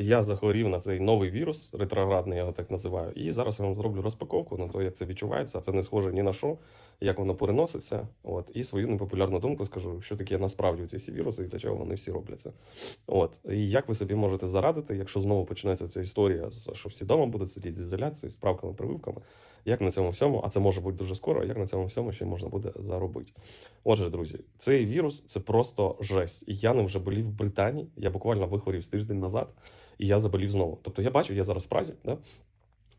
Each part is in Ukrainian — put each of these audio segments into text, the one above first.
я захворів на цей новий вірус, ретроградний, я його так називаю. І зараз я вам зроблю розпаковку на те, як це відчувається. Це не схоже ні на що, як воно переноситься. От, і свою непопулярну думку скажу, що таке насправді ці всі віруси і для чого вони всі робляться. От. І як ви собі можете зарадити, якщо знову почнеться ця історія, що всі вдома будуть сидіти з ізоляцією, з справками, прививками, як на цьому всьому, а це може бути дуже скоро, як на цьому всьому ще можна буде заробити. Отже, друзі, цей вірус це просто жесть. Я ним вже болів в Британії. Я буквально вихворів з тиждень назад, і я заболів знову. Тобто я бачу, я зараз в Празі, да?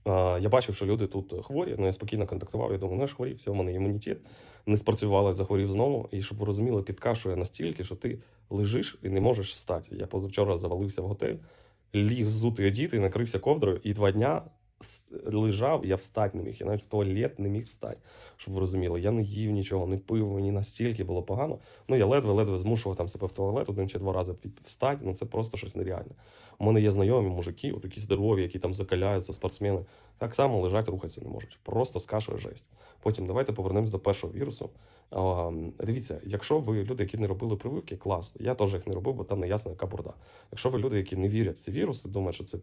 Я бачив, що люди тут хворі, ну я спокійно контактував. Я думаю, ну я ж хворів, все, в мене імунітет не спрацювали, захворів знову. І щоб ви розуміли, підкашує настільки, що ти лежиш і не можеш встати. Я позавчора завалився в готель, ліг взутий одіти, накрився ковдрою, і два дня лежав, я встати не міг. Я навіть в туалет не міг встати. Щоб ви розуміли, я не їв нічого, не пив, мені настільки було погано. Ну я ледве-ледве змушував там себе в туалет один чи два рази встати. Ну це просто щось нереальне. У мене є знайомі мужики, от такі здорові, які там закаляються, спортсмени. Так само лежать, рухатися не можуть. Просто скашує жесть. Потім давайте повернемось до першого вірусу. А, дивіться, якщо ви люди, які не робили прививки, клас. Я теж їх не робив, бо там не ясно, яка бурда. Якщо ви люди, які не вірять в ці віруси, думають, що це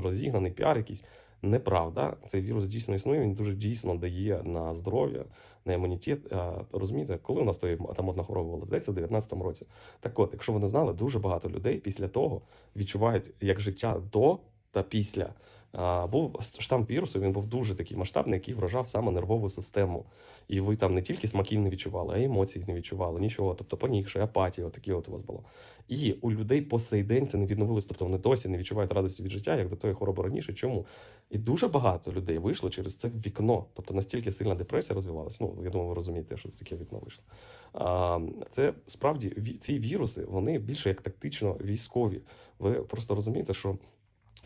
розігнаний піар якийсь. Неправда, цей вірус дійсно існує. Він дуже дійсно дає на здоров'я, на імунітет. А, розумієте, коли у нас той там одна хвороба була, здається, в 19-му році. Так от, якщо ви не знали, дуже багато людей після того відчувають як життя до та після. Був штам вірусу, він був дуже такий масштабний, який вражав саме нервову систему. І ви там не тільки смаків не відчували, а й емоцій не відчували, нічого. Тобто понігши, апатія, отакі от у вас було. І у людей по сей день це не відновилось, тобто вони досі не відчувають радості від життя, як до тої хвороби раніше. Чому? І дуже багато людей вийшло через це вікно. Тобто настільки сильна депресія розвивалась. Ну, я думаю, ви розумієте, що таке вікно вийшло. А, це справді ці віруси, вони більше як тактично військові. Ви просто розумієте, що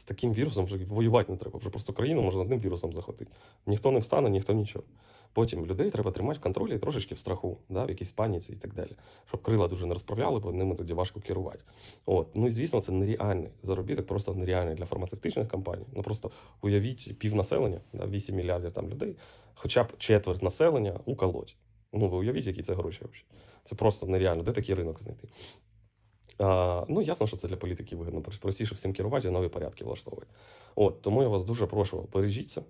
з таким вірусом вже воювати не треба. Вже просто країну можна одним вірусом захопити. Ніхто не встане, ніхто нічого. Потім людей треба тримати в контролі і трошечки в страху, да, в якійсь паніці і так далі. Щоб крила дуже не розправляли, бо ними тоді важко керувати. От. Ну і звісно, це нереальний заробіток, просто нереальний для фармацевтичних компаній. Ну просто уявіть пів населення, да, 8 мільярдів там людей, хоча б четверть населення уколоть. Ну, ви уявіть, які це гроші взагалі. Це просто нереально. Де такий ринок знайти? А, ну, ясно, що це для політиків вигідно. Простіше всім керувати нові порядки влаштовувати. От, тому я вас дуже прошу, бережіться.